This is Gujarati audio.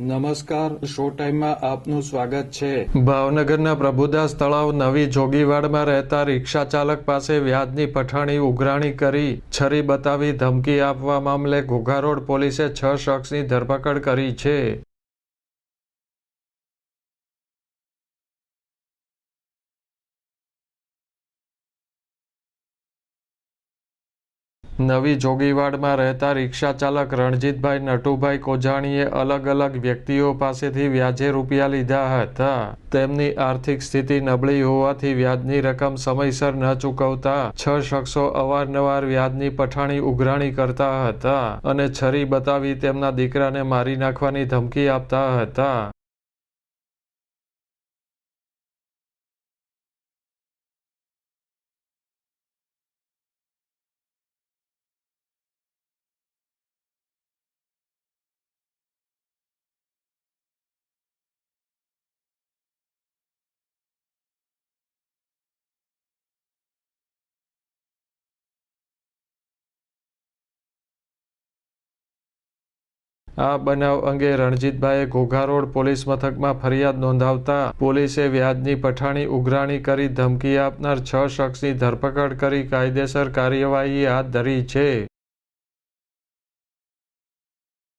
નમસ્કાર, શો ટાઈમમાં આપનું સ્વાગત છે. ભાવનગરના પ્રભુદાસ તળાવ નવી જોગીવાડમાં રહેતા રિક્ષા ચાલક પાસે વ્યાજની પઠાણી ઉઘરાણી કરી છરી બતાવી ધમકી આપવા મામલે ઘોઘારોડ પોલીસે છ શખ્સની ધરપકડ કરી છે. નવી જોગીવાડમાં રહેતા રિક્ષા ચાલક રણજીતભાઈ નટુભાઈ કોજાણીએ અલગ અલગ વ્યક્તિઓ પાસેથી વ્યાજે રૂપિયા લીધા હતા. તેમની આર્થિક સ્થિતિ નબળી હોવાથી વ્યાજની રકમ સમયસર ન ચૂકવતા છ શખ્સો અવારનવાર વ્યાજની પઠાણી ઉઘરાણી કરતા હતા અને છરી બતાવી તેમના દીકરાને મારી નાખવાની ધમકી આપતા હતા. આ બનાવ અંગે રણજીતભાઈએ ઘોઘારોડ પોલીસ મથકમાં ફરિયાદ નોંધાવતા પોલીસે વ્યાજની પઠાણી, ઉઘરાણી કરી ધમકી આપનાર છ શખ્સની ધરપકડ કરી કાયદેસર કાર્યવાહી હાથ ધરી છે.